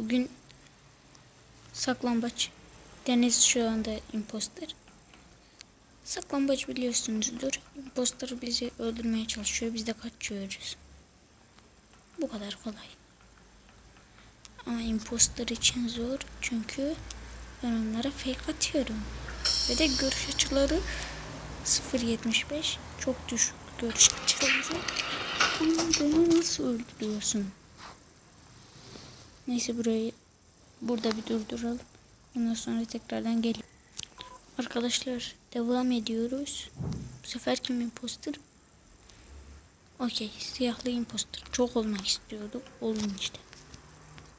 Bugün saklambaç. Deniz şu anda imposter. Saklambaç biliyorsunuzdur. Imposter bizi öldürmeye çalışıyor. Biz de kaçıyoruz. Bu kadar kolay. Ama imposter için zor. Çünkü ben onlara fake atıyorum. Ve de görüş açıları 0.75 çok düşük görüş açıları. Ama beni nasıl öldürüyorsun? Neyse burayı burada bir durduralım. Ondan sonra tekrardan gel. Arkadaşlar devam ediyoruz. Bu sefer kim imposter? Okey siyahlı imposter. Çok olmak istiyordu. Olun işte.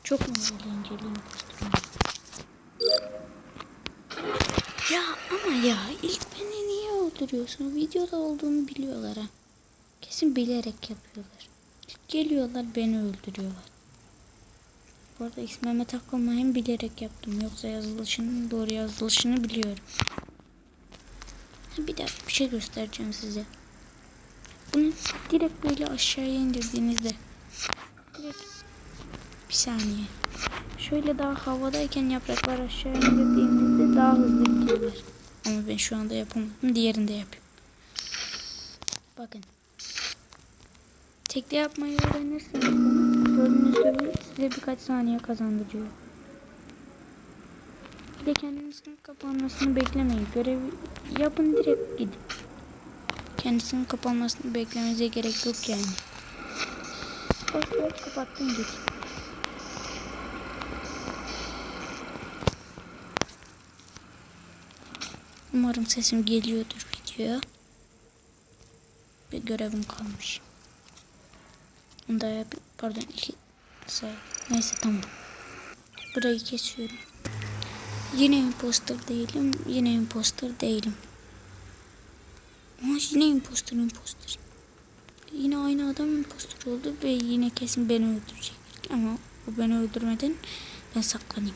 Çok mu eğlenceli imposter? Ya ama ya ilk beni niye öldürüyorsun? Videoda olduğunu biliyorlar ha. Kesin bilerek yapıyorlar. Geliyorlar beni öldürüyorlar. Bu arada ismime takılmayın bilerek yaptım. Yoksa yazılışının doğru yazılışını biliyorum. Bir de bir şey göstereceğim size. Bunu direkt böyle aşağıya indirdiğinizde direkt bir saniye. Şöyle daha havadayken yapraklar aşağı indirdiğinizde daha hızlı gidiyorlar. Ama ben şu anda yapamadım. Diğerinde yapayım. Bakın. Tekte yapmayı öğrenirseniz bunu gördüğünüz gibi size birkaç saniye kazandırıyor. Bir de kendinizin kapanmasını beklemeyin. Görevi yapın direkt gidin. Kendisinin kapanmasını beklemenize gerek yok yani. Bas bas kapattın git. Umarım sesim geliyordur videoya. Bir görevim kalmış. Onu da yap. Pardon iki say. Neyse tamam. Burayı kesiyorum. Yine imposter değilim. Yine imposter değilim. Ama yine imposter imposter. Yine aynı adam imposter oldu ve yine kesin beni öldürecek. Ama o beni öldürmeden ben saklanayım.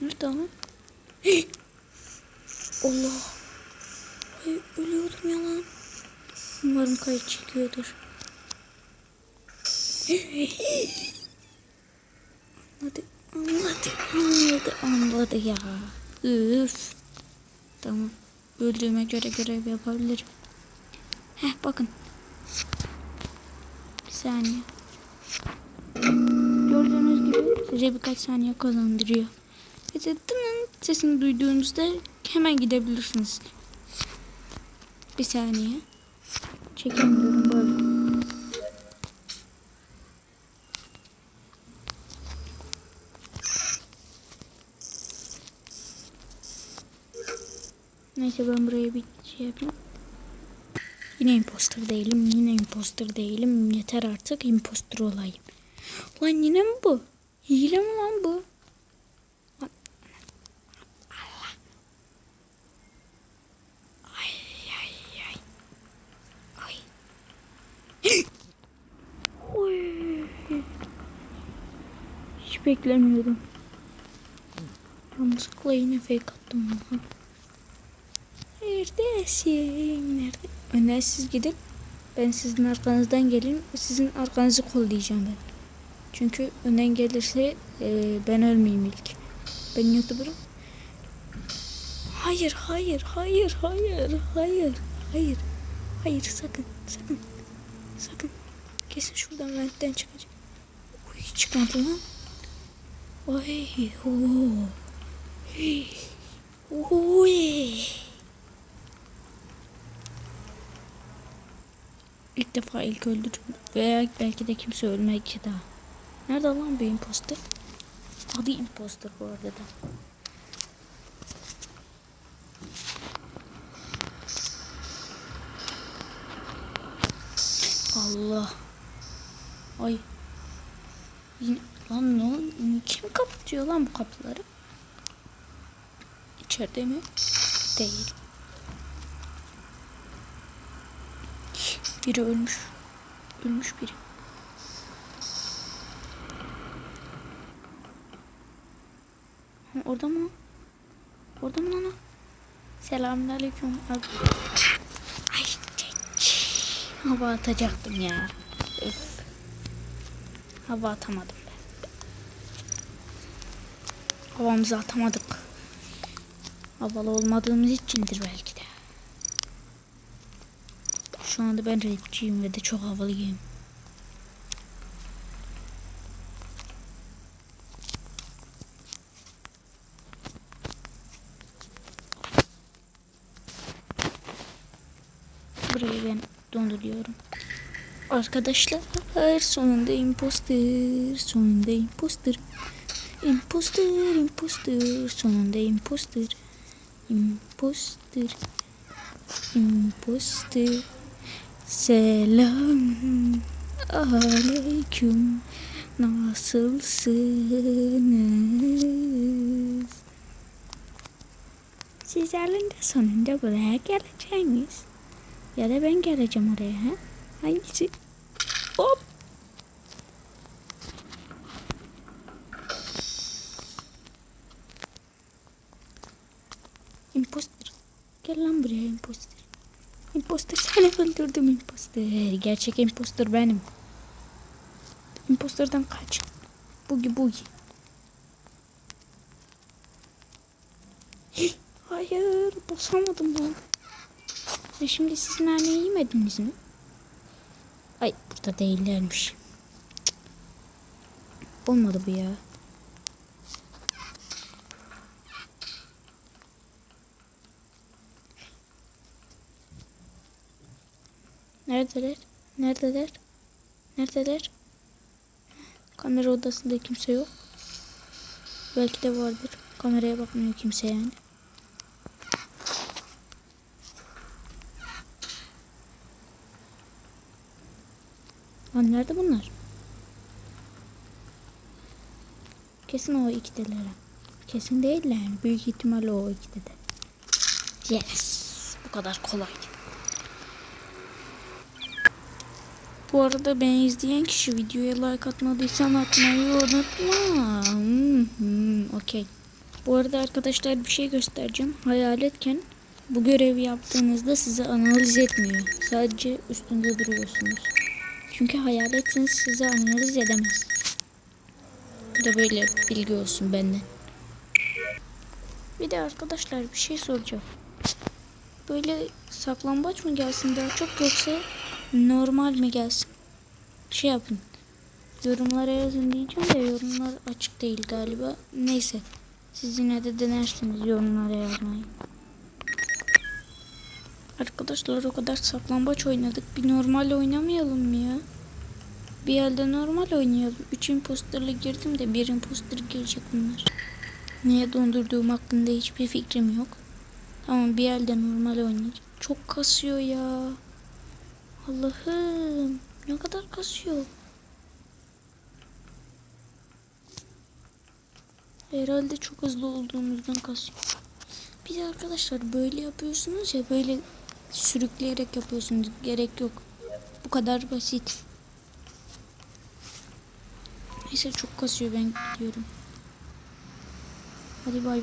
Nerede lan? Allah. Ay, ölüyordum ya lan. Umarım kayıt çekiyordur. Anladı, anladı, anladı, anladı ya. Üf. Tamam. Öldüğüme göre görev yapabilirim. Heh bakın. Bir saniye. Gördüğünüz gibi size birkaç saniye kazandırıyor. Tının sesini duyduğunuzda hemen gidebilirsiniz. Bir saniye. Çekemiyorum böyle. Neyse ben buraya bir şey yapayım. Yine imposter değilim, yine imposter değilim. Yeter artık imposter olayım. Lan yine mi bu? Hile mi lan bu? Lan- Allah. Ay ay ay. Ay. Oy. Hiç beklemiyordum. Yanlışlıkla yine fake attım. Aha. Neredesin? Nerede? Önden siz gidin. Ben sizin arkanızdan gelin. Sizin arkanızı kollayacağım ben. Çünkü önden gelirse e, ben ölmeyeyim ilk. Ben YouTuber'ım. Hayır, hayır, hayır, hayır, hayır, hayır. Hayır, sakın, sakın, sakın. Kesin şuradan ventten çıkacak. Uy, çıkmadı lan. Oy, oo. Oy. İlk defa ilk öldürdüm. Veya belki de kimse ölmek daha. Nerede lan bu imposter? Adı imposter bu arada da. Allah. Ay. Yine, lan ne ol- Kim kapatıyor lan bu kapıları? İçeride mi? Değil. Biri ölmüş. Ölmüş biri. Ha, orada mı? Orada mı lan o? Selamünaleyküm abi. Ay, hava atacaktım ya. Üf. Hava atamadım ben. Havamızı atamadık. Havalı olmadığımız içindir belki de. Şu anda ben rapçiyim ve de çok havalıyım. Burayı ben donduruyorum. Arkadaşlar sonunda imposter, sonunda imposter. Imposter, imposter, sonunda imposter. Imposter, imposter. Selam aleyküm. Nasılsınız? Sizlerin de sonunda buraya geleceğiniz. Ya da ben geleceğim oraya ha? Hangisi? Hop. Imposter. Gel lan buraya imposter. Imposter seni öldürdüm imposter. Gerçek imposter benim. Imposterdan kaç. Bugi bugi. Hayır basamadım lan. Ve şimdi siz naneyi yemediniz mi? Ay burada değillermiş. Cık. Olmadı bu ya. Neredeler? Neredeler? Neredeler? Kamera odasında kimse yok. Belki de vardır. Kameraya bakmıyor kimse yani. Lan nerede bunlar? Kesin o ikiteler. Kesin değiller. Büyük ihtimalle o ikide de. Yes. Bu kadar kolay. Bu arada beni izleyen kişi videoya like atmadıysan atmayı unutma. Hmm, Okey. Bu arada arkadaşlar bir şey göstereceğim. Hayaletken bu görevi yaptığınızda sizi analiz etmiyor. Sadece üstünde duruyorsunuz. Çünkü hayaletsiniz sizi analiz edemez. Bu da böyle bilgi olsun benden. Bir de arkadaşlar bir şey soracağım. Böyle saklambaç mı gelsin daha çok yoksa normal mi gelsin? Şey yapın. Yorumlara yazın diyeceğim de yorumlar açık değil galiba. Neyse. Siz yine de denersiniz yorumlara yazmayı. Arkadaşlar o kadar saklambaç oynadık. Bir normal oynamayalım mı ya? Bir elde normal oynayalım. Üç imposterle girdim de bir imposter gelecek bunlar. Niye dondurduğum hakkında hiçbir fikrim yok. Tamam bir elde normal oynayacağım. Çok kasıyor ya. Allah'ım ne kadar kasıyor. Herhalde çok hızlı olduğumuzdan kasıyor. Bir de arkadaşlar böyle yapıyorsunuz ya böyle sürükleyerek yapıyorsunuz. Gerek yok. Bu kadar basit. Neyse çok kasıyor ben gidiyorum. Hadi bay bay.